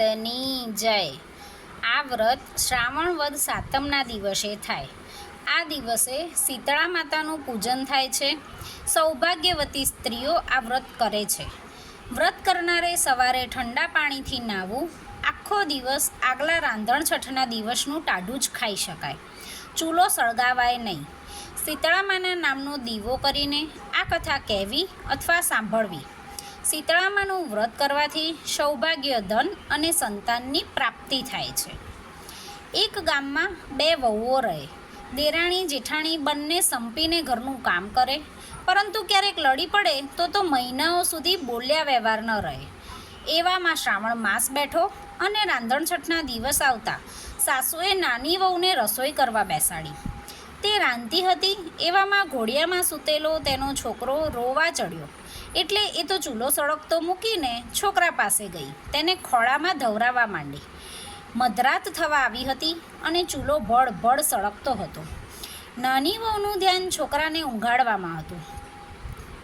માતની જય. આ વ્રત શ્રાવણ વદ સાતમના દિવસે થાય. આ દિવસે શીતળા માતાનું પૂજન થાય છે. સૌભાગ્યવતી સ્ત્રીઓ આ વ્રત કરે છે. વ્રત કરનારે સવારે ઠંડા પાણીથી નાહવું, આખો દિવસ આગલા રાંધણ છઠના દિવસનું ટાઢું જ ખાઈ શકાય. ચૂલો સળગાવાય નહીં. શીતળામાના નામનો દીવો કરીને આ કથા કહેવી અથવા સાંભળવી. શીતળામાનું વ્રત કરવાથી સૌભાગ્ય, ધન અને સંતાનની પ્રાપ્તિ થાય છે. એક ગામમાં બે વહુઓ રહે. દેરાણી, જેઠાણી બંને સંપીને ઘરનું કામ કરે. પરંતુ ક્યારેક લડી પડે તો તો મહિનાઓ સુધી બોલ્યા વ્યવહાર ન રહે. એવામાં શ્રાવણ માસ બેઠો અને રાંધણછઠના દિવસ આવતા સાસુએ નાની વહુને રસોઈ કરવા બેસાડી. તે રાંધતી હતી. એવામાં ઘોડિયામાં સૂતેલો તેનો છોકરો રોવા ચડ્યો. એટલે એ તો ચૂલો સળગતો મૂકીને છોકરા પાસે ગઈ. તેને ખોળામાં ધવરાવા માંડી. મધરાત થવા આવી હતી અને ચૂલો ભળ સળગતો હતો. નાની વહુનું ધ્યાન છોકરાને ઊંઘાડવામાં હતું.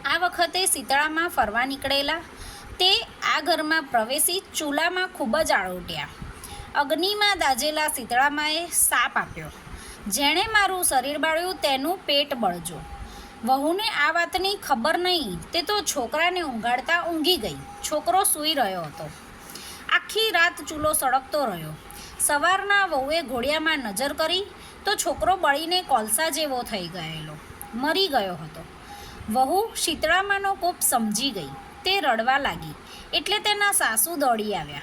આ વખતે શીતળામાં ફરવા નીકળેલા તે આ ઘરમાં પ્રવેશી ચૂલામાં ખૂબ જ આળોટ્યા. અગ્નિમાં દાજેલા શીતળામાએ સાપ આપ્યો. જેણે મારું શરીર બાળ્યું તેનું પેટ બળજો. વહુને આ વાતની ખબર નહીં, તે તો છોકરાને ઊંઘાડતા ઊંઘી ગઈ. છોકરો સૂઈ રહ્યો હતો. આખી રાત ચૂલો સળગતો રહ્યો. સવારના વહુએ ઘોડિયામાં નજર કરી તો છોકરો બળીને કોલસા જેવો થઈ ગયેલો. મરી ગયો હતો. વહુ શીતળામાનો કોપ સમજી ગઈ. તે રડવા લાગી. એટલે તેના સાસુ દોડી આવ્યા.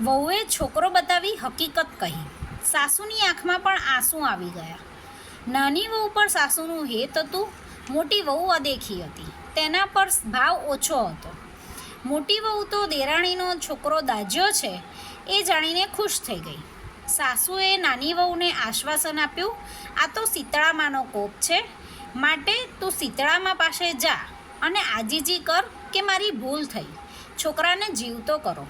વહુએ છોકરો બતાવી હકીકત કહી. સાસુની આંખમાં પણ આંસુ આવી ગયા. નાની વહુ પર સાસુનું હેત હતું, મોટી વહુ અદેખી હતી. તેના પર ભાવ ઓછો હતો. મોટી વહુ તો દેરાણીનો છોકરો દાજ્યો છે, એ જાણીને ખુશ થઈ ગઈ. સાસુએ નાની વહુને આશ્વાસન આપ્યું, આ તો શીતળામાનો કોપ છે. માટે તું શીતળામાં પાસે જા અને આજીજી કર કે મારી ભૂલ થઈ. છોકરાને જીવતો કરો.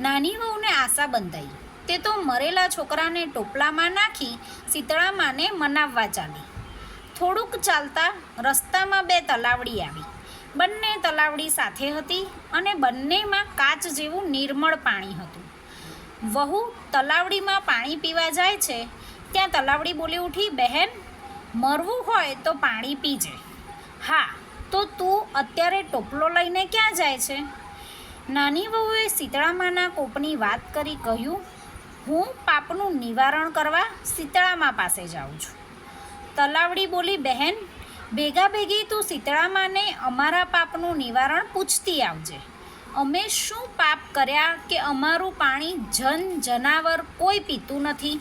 નાની વહુને આશા બંધાઈ. તે તો મરેલા છોકરાને ટોપલામાં નાખી શીતળામાને મનાવવા ચાલી થોડુંક ચાલતા રસ્તામાં બે તલાવડી આવી. બંને તલાવડી સાથે હતી અને બંનેમાં કાચ જેવું નિર્મળ પાણી હતું. વહુ તલાવડીમાં પાણી પીવા જાય છે, ત્યાં તલાવડી બોલી ઉઠી, બહેન, મરવું હોય તો પાણી પીજે. હા, તો તું અત્યારે ટોપલો લઈને ક્યાં જાય છે? નાની વહુએ શીતળામાના કોપની વાત કરી કહ્યું હું પાપનું નિવારણ કરવા શીતળામાં પાસે જાઉં છું. તલાવડી બોલી, બહેન, ભેગા ભેગી તું શીતળામાને અમારા પાપનું નિવારણ પૂછતી આવજે. અમે શું પાપ કર્યા કે અમારું પાણી જન જનાવર કોઈ પીતું નથી?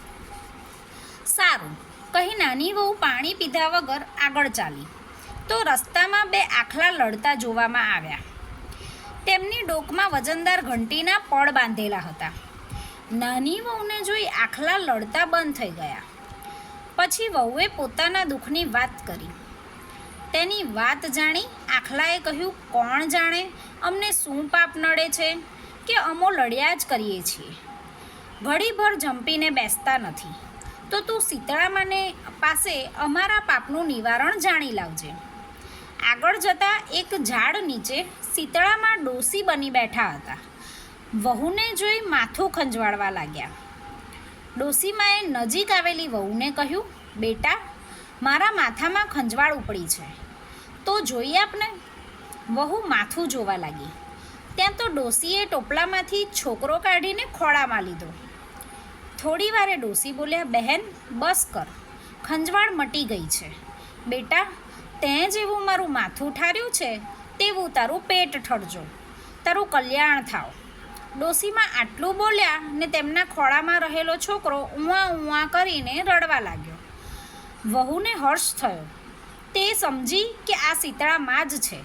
સારું, કહી નાની વહુ પાણી પીધા વગર આગળ ચાલી. તો રસ્તામાં બે આખલા લડતા જોવામાં આવ્યા. તેમની ડોકમાં વજનદાર ઘંટીના પડ બાંધેલા હતા. નાની વહુને જોઈ આખલા લડતા બંધ થઈ ગયા. પછી વહુએ પોતાના દુઃખની વાત કરી. તેની વાત જાણી આખલાએ કહ્યું, કોણ જાણે? અમને શું પાપ નડે છે? કે અમો લડ્યા જ કરીએ છીએ. ઘડીભર જંપીને બેસતા નથી. તો તું શીતળામાને પાસે અમારા પાપનું નિવારણ જાણી લાવજે. આગળ જતાં એક ઝાડ નીચે શીતળામાં ડોસી બની બેઠા હતા. વહુને જોઈ માથું ખંજવાળવા લાગ્યા. ડોસીમાએ નજીક આવેલી વહુને કહ્યું, બેટા, મારા માથામાં ખંજવાળ ઉપડી છે. તો જોઈએ આપને, વહુ માથું જોવા લાગી. ત્યાં તો ડોસીએ ટોપલામાંથી છોકરો કાઢીને ખોળામાં લીધો. થોડી વારે ડોસી બોલ્યા, બહેન, બસ કર. ખંજવાળ મટી ગઈ છે. બેટા, તે જેવું મારું માથું ઠાર્યું છે, તેવું તારું પેટ ઠરજો. તારું કલ્યાણ થાવ. ડોસીમાં આટલું બોલ્યા ને તેમના ખોળામાં રહેલો છોકરો ઉવા ઉવા કરીને રડવા લાગ્યો. વહુને હર્ષ થયો. તે સમજી કે આ શીતળામાં જ છે.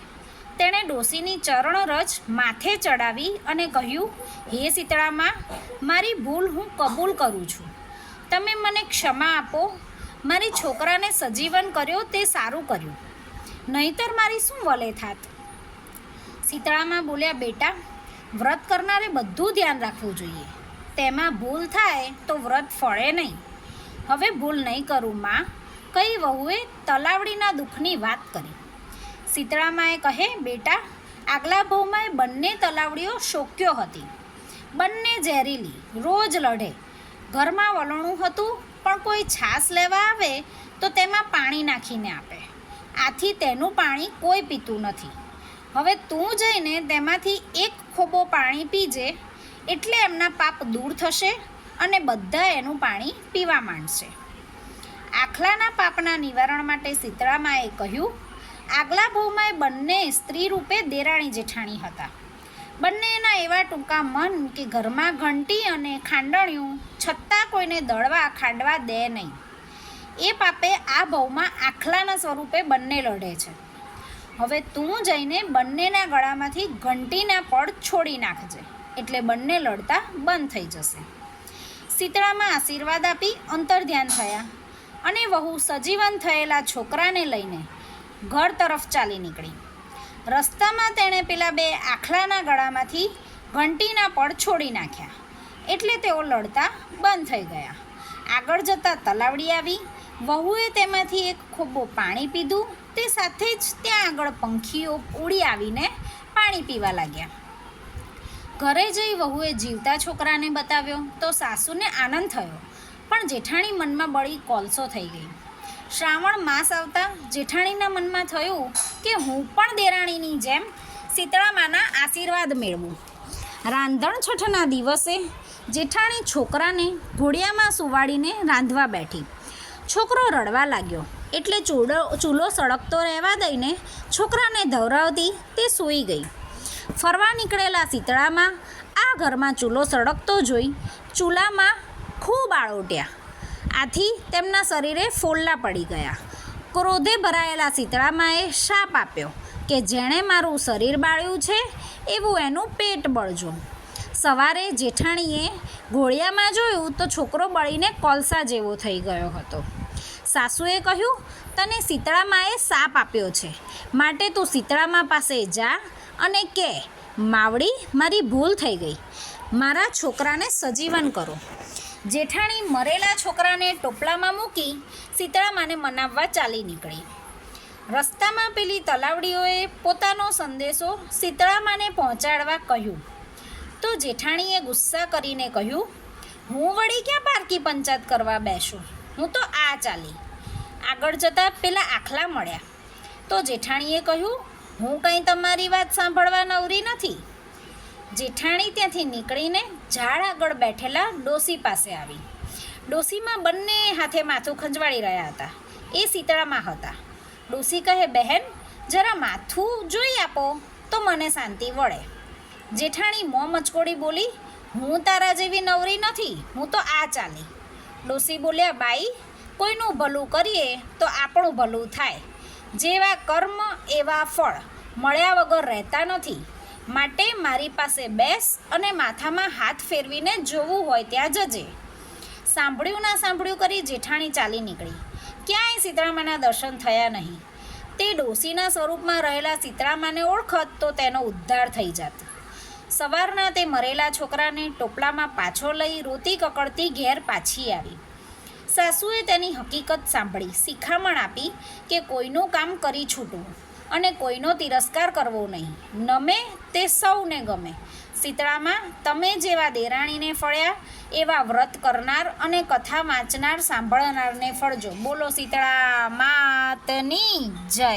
તેણે ડોસીની ચરણરજ માથે ચડાવી અને કહ્યું, હે શીતળામાં, મારી ભૂલ હું કબૂલ કરું છું. તમે મને ક્ષમા આપો. મારી છોકરાને સજીવન કર્યો તે સારું કર્યું. નહીતર મારી શું વલે થાત? શીતળામાં બોલ્યા, બેટા વ્રત કરનારે બધું ધ્યાન રાખવું જોઈએ. તેમાં ભૂલ થાય તો વ્રત ફળે નહીં. હવે ભૂલ નહીં કરું, માં. કઈ વહુએ તલાવડીના દુઃખની વાત કરી. સીતળામાએ કહે, બેટા, આગલા ભાવમાં બંને તલાવડીઓ શોક્યો હતી. બંને ઝેરીલી, રોજ લડે. ઘરમાં વલણું હતું, પણ કોઈ છાશ લેવા આવે તો તેમાં પાણી નાખીને આપે. આથી તેનું પાણી કોઈ પીતું નથી. હવે તું જઈને તેમાંથી એક ખોબો પાણી પીજે એટલે એમના પાપ દૂર થશે અને બધા એનું પાણી પીવા માંડશે. આખલાના પાપના નિવારણ માટે સીતળામાએ કહ્યું, આગલા ભાવમાં બંને સ્ત્રી રૂપે દેરાણી જેઠાણી હતા. બંનેના એવા ટૂંકા મન કે ઘરમાં ઘંટી અને ખાંડણિયું છતાં કોઈને દળવા ખાંડવા દે નહીં. એ પાપે આ ભાવમાં આખલાના સ્વરૂપે બંને લડે છે. હવે તું જઈને બંનેના ગળામાંથી ઘંટીના પડ છોડી નાખજે. એટલે બંને લડતા બંધ થઈ જશે. શીતળામાં આશીર્વાદ આપી અંતર્ધ્યાન થયા અને વહુ સજીવન થયેલા છોકરાને લઈને ઘર તરફ ચાલી નીકળી. રસ્તામાં તેણે પેલા બે આખલાના ગળામાંથી ઘંટીના પડ છોડી નાખ્યા. એટલે તેઓ લડતા બંધ થઈ ગયા. આગળ જતાં તલાવડી આવી વહુએ તેમાંથી એક ખોબો પાણી પીધું. તે સાથે જ ત્યાં આગળ પંખીઓ ઉડી આવીને પાણી પીવા લાગ્યા. ઘરે જઈ વહુએ જીવતા છોકરાને બતાવ્યો, તો સાસુને આનંદ થયો. પણ જેઠાણી મનમાં બળી કોલસો થઈ ગઈ. શ્રાવણ માસ આવતા જેઠાણીના મનમાં થયું કે હું પણ દેરાણીની જેમ શીતળામાના આશીર્વાદ મેળવું. રાંધણ છઠના દિવસે જેઠાણી છોકરાને ઘોડિયામાં સુવાડીને રાંધવા બેઠી. છોકરો રડવા લાગ્યો. એટલે ચૂડો, ચૂલો સળગતો રહેવા દઈને છોકરાને ધવરાવતી તે સૂઈ ગઈ. ફરવા નીકળેલા શીતળામાં આ ઘરમાં ચૂલો સળગતો જોઈ ચૂલામાં ખૂબ આળોટ્યા આથી તેમના શરીરે ફોલ્લા પડી ગયા. ક્રોધે ભરાયેલા શીતળામાએ શાપ આપ્યો કે જેણે મારું શરીર બાળ્યું છે એવું એનું પેટ બળજો. સવારે જેઠાણીએ ઘોડિયામાં જોયું તો છોકરો બળીને કોલસા જેવો થઈ ગયો હતો. સાસુએ કહ્યું, તને શીતળામાએ સાપ આપ્યો છે. માટે તું સીતળામા પાસે જા અને કે, માવડી, મારી ભૂલ થઈ ગઈ. મારા છોકરાને સજીવન કરો. જેઠાણી મરેલા છોકરાને ટોપલામાં મૂકી શીતળામાને મનાવવા ચાલી નીકળી. રસ્તામાં પેલી તલાવડીઓએ પોતાનો સંદેશો શીતળામાને પહોંચાડવા કહ્યું. તો જેઠાણીએ ગુસ્સા કરીને કહ્યું, હું વળી ક્યાં પારકી પંચાયત કરવા બેસું? હું તો આ ચાલી. આગળ જતાં પેલા આખલા મળ્યા. તો જેઠાણીએ કહ્યું, હું કંઈ તમારી વાત સાંભળવા નવરી નથી. જેઠાણી ત્યાંથી નીકળીને ઝાડ આગળ બેઠેલા ડોસી પાસે આવી. ડોસીમાં બંને હાથે માથું ખંજવાળી રહ્યા હતા. એ શીતળામાં હતા. ડોસી કહે, બહેન, જરા માથું જોઈ આપો તો મને શાંતિ વળે. જેઠાણી મોં મચકોડી બોલી, હું તારા જેવી નવરી નથી, હું તો આ ચાલી. ડોસી બોલ્યા, બાઈ કોઈનું ભલું કરીએ તો આપણું ભલું થાય. જેવા કર્મ, એવા ફળ મળ્યા વગર રહેતા નથી. માટે મારી પાસે બેસ અને માથામાં હાથ ફેરવીને જોવું હોય ત્યાં જજે. સાંભળ્યું ના સાંભળ્યું કરી જેઠાણી ચાલી નીકળી. ક્યાંય સીતરામાના દર્શન થયા નહીં. તે ડોસીના સ્વરૂપમાં રહેલા સીતરામાને ઓળખત તો તેનો ઉદ્ધાર થઈ જાત. સવારના તે મરેલા છોકરાને ટોપલામાં પાછો લઈ રોતી કકડતી ઘેર પાછી આવી. સાસુએ તેની હકીકત સાંભળી, શિખામણ આપી કે કોઈનું કામ કરી છૂટવું અને કોઈનો તિરસ્કાર કરવો નહીં. નમે તે સૌને ગમે. શીતળામાં તમે જેવા દેરાણીને ફળ્યા, એવા વ્રત કરનાર અને કથા વાંચનાર સાંભળનારને ફળજો. બોલો શીતળા, માતની જય.